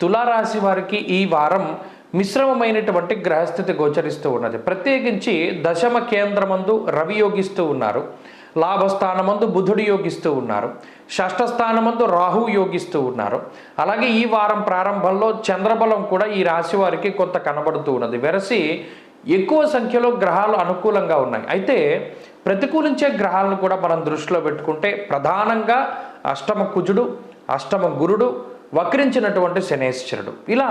తులారాశి వారికి ఈ వారం మిశ్రమమైనటువంటి గ్రహస్థితి గోచరిస్తూ ఉన్నది. ప్రత్యేకించి దశమ కేంద్రమందు రవి యోగిస్తూ ఉన్నారు. లాభస్థానమందు బుధుడు యోగిస్తూ ఉన్నారు. షష్ఠస్థానమందు రాహు యోగిస్తూ ఉన్నారు. అలాగే ఈ వారం ప్రారంభంలో చంద్రబలం కూడా ఈ రాశి వారికి కొంత కనబడుతూ ఉన్నది. వెరసి ఎక్కువ సంఖ్యలో గ్రహాలు అనుకూలంగా ఉన్నాయి. అయితే ప్రతికూలించే గ్రహాలను కూడా మనం దృష్టిలో పెట్టుకుంటే ప్రధానంగా అష్టమ కుజుడు అష్టమ గురుడు వక్రించినటువంటి శనేశ్వరుడు. ఇలా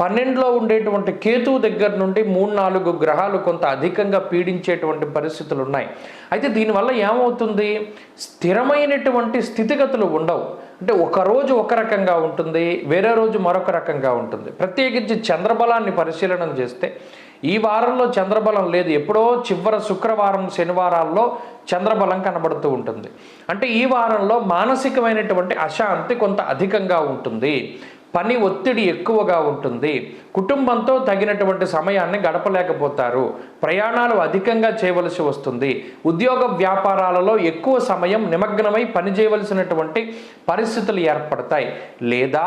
పన్నెండులో ఉండేటువంటి కేతువు దగ్గర నుండి మూడు నాలుగు గ్రహాలు కొంత అధికంగా పీడించేటువంటి పరిస్థితులు ఉన్నాయి. అయితే దీనివల్ల ఏమవుతుంది? స్థిరమైనటువంటి స్థితిగతులు ఉండవు. అంటే ఒక రోజు ఒక రకంగా ఉంటుంది వేరే రోజు మరొక రకంగా ఉంటుంది. ప్రత్యేకించి చంద్రబలాన్ని పరిశీలన చేస్తే ఈ వారంలో చంద్రబలం లేదు. ఎప్పుడో చివరి శుక్రవారం శనివారాల్లో చంద్రబలం కనబడుతూ ఉంటుంది. అంటే ఈ వారంలో మానసికమైనటువంటి అశాంతి కొంత అధికంగా ఉంటుంది. పని ఒత్తిడి ఎక్కువగా ఉంటుంది. కుటుంబంతో తగినటువంటి సమయాన్ని గడపలేకపోతారు. ప్రయాణాలు అధికంగా చేయవలసి వస్తుంది. ఉద్యోగ వ్యాపారాలలో ఎక్కువ సమయం నిమగ్నమై పనిచేయవలసినటువంటి పరిస్థితులు ఏర్పడతాయి. లేదా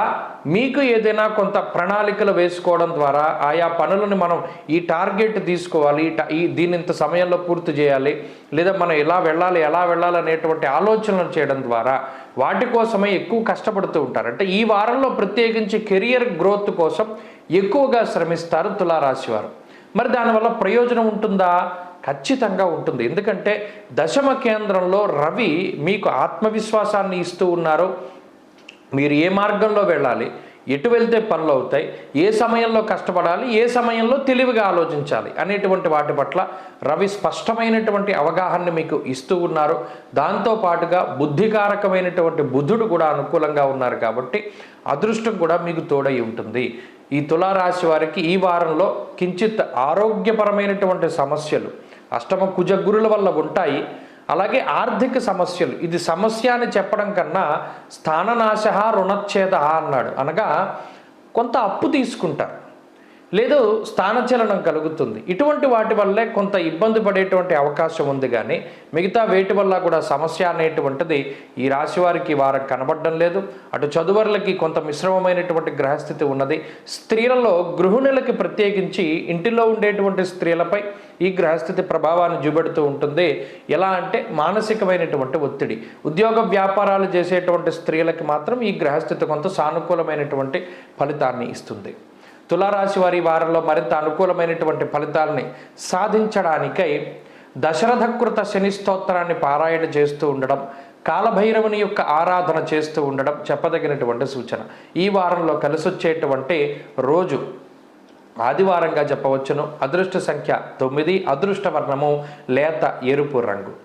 మీకు ఏదైనా కొంత ప్రణాళికలు వేసుకోవడం ద్వారా ఆయా పనులను మనం ఈ టార్గెట్ తీసుకోవాలి ఈ దీని ఇంత సమయంలో పూర్తి చేయాలి లేదా మనం ఎలా వెళ్ళాలి ఎలా వెళ్ళాలి అనేటువంటి ఆలోచనలు చేయడం ద్వారా వాటి కోసమే ఎక్కువ కష్టపడుతూ ఉంటారు. అంటే ఈ వారంలో ప్రత్యేకించి కెరియర్ గ్రోత్ కోసం ఎక్కువగా శ్రమిస్తారు తులారాశి వారు. మరి దానివల్ల ప్రయోజనం ఉంటుందా? ఖచ్చితంగా ఉంటుంది. ఎందుకంటే దశమ కేంద్రంలో రవి మీకు ఆత్మవిశ్వాసాన్ని ఇస్తూ ఉన్నారు. మీరు ఏ మార్గంలో వెళ్ళాలి? ఎటు వెళ్తే పనులు అవుతాయి ఏ సమయంలో కష్టపడాలి ఏ సమయంలో తెలివిగా ఆలోచించాలి అనేటువంటి వాటి పట్ల రవి స్పష్టమైనటువంటి అవగాహన మీకు ఇస్తూ ఉన్నారు. దాంతో పాటుగా బుద్ధికారకమైనటువంటి బుధుడు కూడా అనుకూలంగా ఉన్నారు కాబట్టి అదృష్టం కూడా మీకు తోడై ఉంటుంది. ఈ తులారాశి వారికి ఈ వారంలో కించిత్ ఆరోగ్యపరమైనటువంటి సమస్యలు అష్టమ కుజగురుల వల్ల ఉంటాయి. అలాగే ఆర్థిక సమస్యలు. ఇది సమస్య అని చెప్పడం కన్నా స్థాననాశ రుణచ్ఛేద అన్నాడు. అనగా కొంత అప్పు తీసుకుంటారు. లేదు స్థానచలనం కలుగుతుంది. ఇటువంటి వాటి వల్లే కొంత ఇబ్బంది పడేటువంటి అవకాశం ఉంది కానీ మిగతా వేటి వల్ల కూడా సమస్య అనేటువంటిది ఈ రాశి వారికి వారం కనబడడం లేదు. అటు చదువరులకి కొంత మిశ్రమమైనటువంటి గ్రహస్థితి ఉన్నది. స్త్రీలలో గృహిణులకి ప్రత్యేకించి ఇంటిలో ఉండేటువంటి స్త్రీలపై ఈ గ్రహస్థితి ప్రభావాన్ని చూపెడుతూ ఉంటుంది. ఎలా అంటే మానసికమైనటువంటి ఒత్తిడి. ఉద్యోగ వ్యాపారాలు చేసేటువంటి స్త్రీలకి మాత్రం ఈ గ్రహస్థితి కొంత సానుకూలమైనటువంటి ఫలితాన్ని ఇస్తుంది. తులారాశి వారి వారంలో మరింత అనుకూలమైనటువంటి ఫలితాలని సాధించడానికై దశరథకృత శని స్తోత్రాన్ని పారాయణ చేస్తూ ఉండడం కాలభైరవుని యొక్క ఆరాధన చేస్తూ ఉండడం చెప్పదగినటువంటి సూచన. ఈ వారంలో కలిసొచ్చేటువంటి రోజు ఆదివారంగా చెప్పవచ్చును. అదృష్ట సంఖ్య తొమ్మిది అదృష్ట వర్ణము లేత ఎరుపు రంగు.